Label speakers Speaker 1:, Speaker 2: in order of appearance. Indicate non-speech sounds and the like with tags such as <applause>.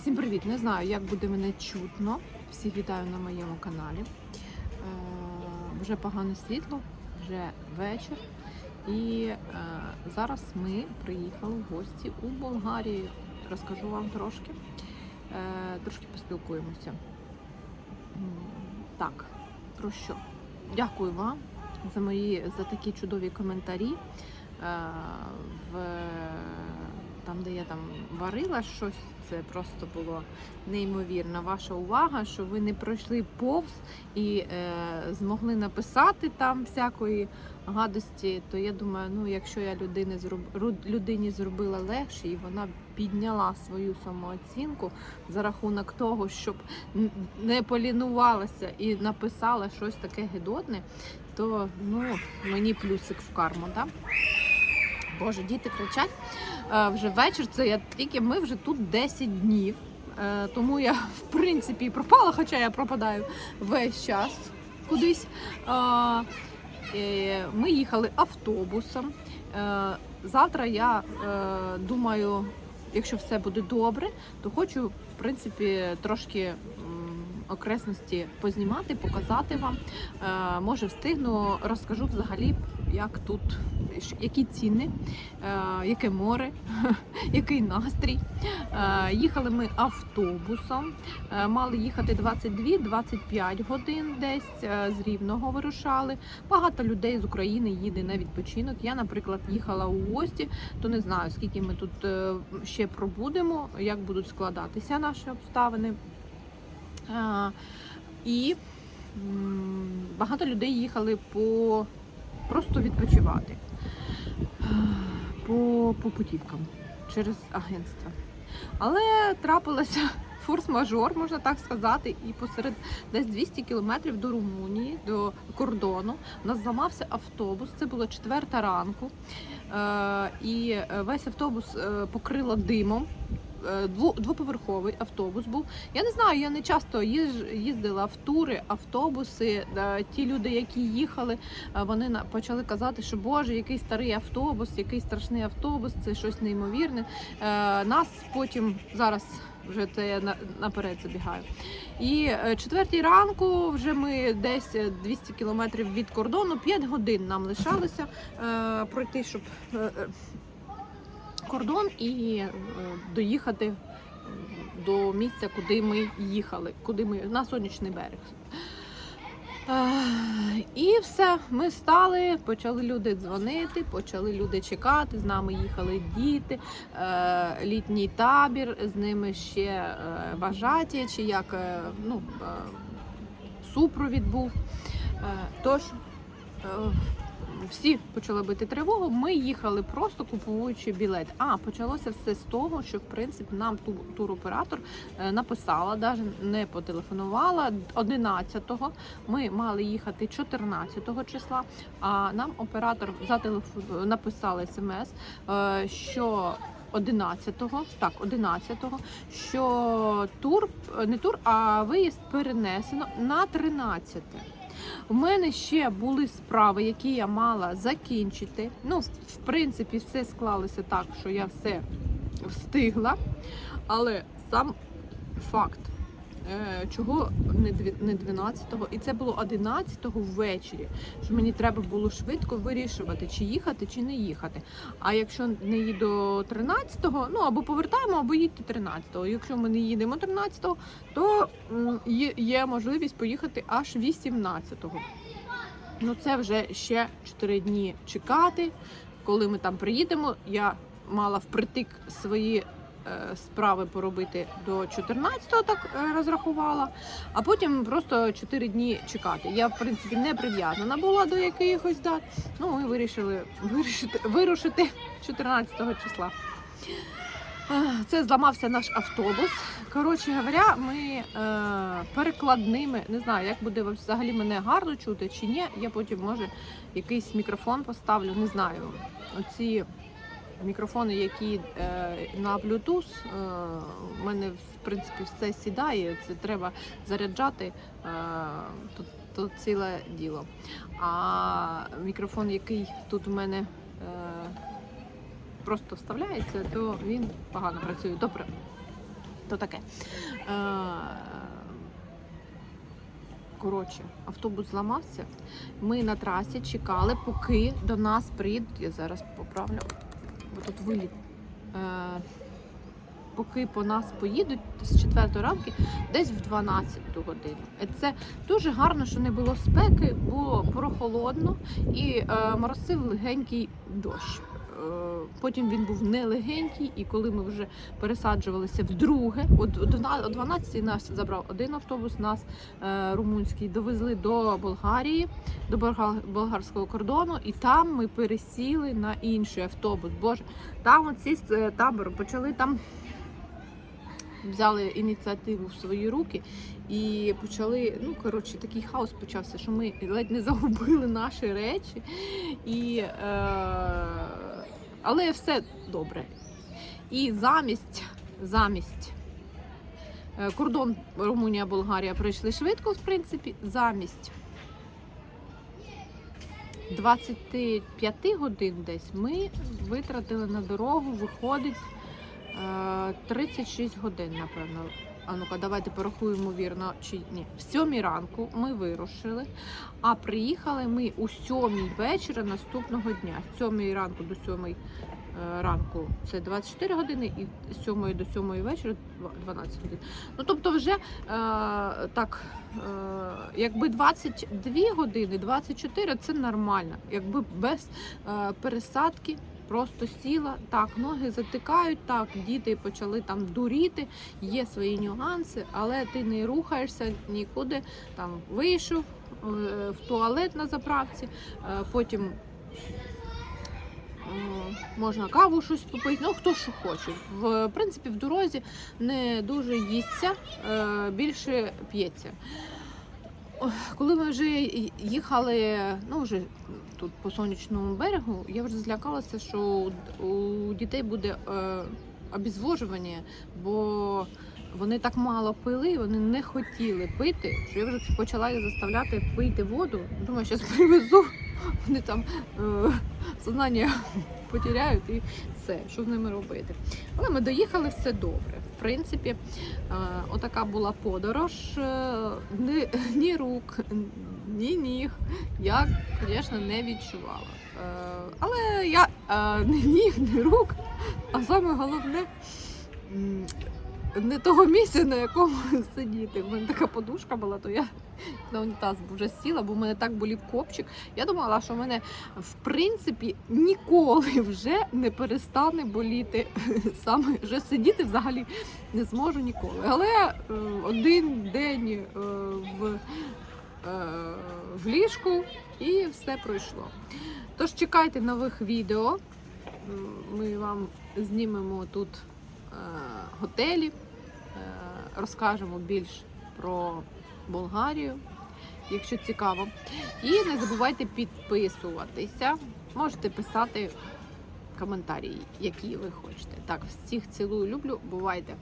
Speaker 1: Всім привіт! Не знаю, як буде мене чутно. Всіх вітаю на моєму каналі. Е, вже погане світло, вже вечір. І е, зараз ми приїхали в гості у Болгарію. Розкажу вам трошки. Е, трошки поспілкуємося. Так, про що? Дякую вам за мої за такі чудові коментарі. Е, в там, де я там варила щось, це просто було неймовірна ваша увага, що ви не пройшли повз і е, змогли написати там всякої гадості. То я думаю, ну якщо я людині зроб... людині зробила легше, і вона підняла свою самооцінку за рахунок того, щоб не полінувалася і написала щось таке гидотне, то ну мені плюсик в карму, так? Боже, діти кричать. Е, Вже вечір, це я тільки ми вже тут 10 днів. Е, Тому я в принципі пропала, хоча я пропадаю весь час кудись. Е, Ми їхали автобусом. Завтра я думаю, якщо все буде добре, то хочу в принципі трошки окресності познімати, показати вам. Е, Може встигну, розкажу взагалі, як тут, які ціни, е, яке море, <laughs> який настрій. Е, Їхали ми автобусом, мали їхати 22-25 годин десь з Рівного вирушали. Багато людей з України їде на відпочинок. Я, наприклад, їхала у гості, то не знаю, скільки ми тут ще пробудемо, як будуть складатися наші обставини. І багато людей їхали по просто відпочивати по, по путівкам через агентство. Але трапилося <laughs> форс-мажор, можна так сказати, і посеред десь 200 кілометрів до Румунії, до кордону, у нас зламався автобус. Це було четверта ранку. Е, і е, весь автобус е, покрило димом. Е, Двоповерховий автобус був. Я не знаю, я не часто їздила в тури, автобуси. Е, Ті люди, які їхали, е, вони почали казати, що Боже, який старий автобус, який страшний автобус, це щось неймовірне. Нас потім зараз вже це я наперед забігаю. І четвертій ранку вже ми десь е, 200 кілометрів від кордону, 5 годин нам лишалося е, пройти, щоб кордон і е, доїхати до місця, куди ми їхали, куди ми на сонячний берег. Е, І все, ми стали, почали люди дзвонити, почали люди чекати. З нами їхали діти, е, літній табір, з ними ще е, вважаті, чи як е, ну, е, супровід був. Е, Тож е, всі почали бити тривогу. Ми їхали просто купуючи білет. А почалося все з того, що в принципі нам ту- туроператор е, написала, навіть не потелефонувала 11-го. Ми мали їхати 14-го числа. А нам оператор зателефон... написала смс, е, що 11-го, так, 11-го, що тур, не тур, а виїзд перенесено на 13 у мене ще були справи, які я мала закінчити. Ну, в принципі, все склалося так, що я все встигла. Але сам факт, чого не 12-го, і це було 11-го ввечері, що мені треба було швидко вирішувати, чи їхати, чи не їхати. А якщо не їду 13-го, ну або повертаємо, або їдьте 13-го. Якщо ми не їдемо 13-го, то є, можливість поїхати аж 18-го. Ну це вже ще 4 дні чекати. Коли ми там приїдемо, я мала впритик свої е, справи поробити до 14-го, так е, розрахувала, а потім просто 4 дні чекати. Я, в принципі, не прив'язана була до якихось дат. Ну, ми вирішили вирішити, вирушити 14-го числа. Е, Це зламався наш автобус. Коротше говоря, ми е, перекладними, не знаю, як буде взагалі мене гарно чути чи ні. Я потім може якийсь мікрофон поставлю, не знаю. Оці мікрофони, які е, на Bluetooth, е, в мене в принципі все сідає. Це треба заряджати. Е, то, то ціле діло. А мікрофон, який тут у мене. Е, просто вставляється, то він погано працює. Добре. То таке. Е, Коротше, автобус зламався. Ми на трасі чекали, поки до нас приїдуть. Я зараз поправлю, бо тут виліт. Е, поки по нас поїдуть з 4 ранку, десь в 12 годину. Це дуже гарно, що не було спеки, було прохолодно і е, моросив легенький дощ. Е, Потім він був не легенький, і коли ми вже пересаджувалися вдруге, о 12 нас забрав один автобус, нас е, румунський довезли до Болгарії, до болгар- болгарського кордону, і там ми пересіли на інший автобус. Боже, там оці е, табору почали там. Взяли ініціативу в свої руки і почали. Ну коротше, такий хаос почався, що ми ледь не загубили наші речі, і, е, але все добре. І замість, замість е, кордон Румунія, Болгарія пройшли швидко, в принципі, замість 25 годин десь ми витратили на дорогу, виходить е, 36 годин, напевно. А ну-ка, давайте порахуємо вірно чи ні. В сьомій ранку ми вирушили, а приїхали ми у сьомій вечора наступного дня. З сьомої ранку до сьомої е, ранку це 24 години, і з сьомої до сьомої вечора 12 годин. Ну тобто, вже е, так, е, якби 22 години, 24 це нормально. Якби без е, пересадки. Просто сіла, так, ноги затикають, так, діти почали там дуріти, є свої нюанси, але ти не рухаєшся нікуди. Там вийшов е, в туалет на заправці, е, потім е, можна каву щось попити, ну хто що хоче. В принципі, в дорозі не дуже їсться, більше п'ється. Коли ми вже їхали, ну вже тут по сонячному берегу, я вже злякалася, що у- дітей буде е, обезвожування, бо вони так мало пили, вони не хотіли пити, що я вже почала їх заставляти пити воду. Думаю, зараз привезу, вони там е, сознання <laughs> потеряють і все, що з ними робити. Але ми доїхали все добре. В принципі, е, отака була подорож. Е, Ні, ні рук, ні ніг. Я, звісно, не відчувала. Е, Але я ні ніг, не рук, а саме головне. Не того місця, на якому <laughs> сидіти. У мене така подушка була, то я на унітаз вже сіла, бо в мене так болів копчик. Я думала, що в мене в принципі ніколи вже не перестане боліти. <laughs> Саме вже сидіти взагалі не зможу ніколи. Але е, один день е, в, е, в ліжку і все пройшло. Тож чекайте нових відео. Ми вам знімемо тут готелі, е, розкажемо більш про Болгарію, якщо цікаво. І не забувайте підписуватися. Можете писати коментарі, які ви хочете. Так, всіх цілую, люблю. Бувайте!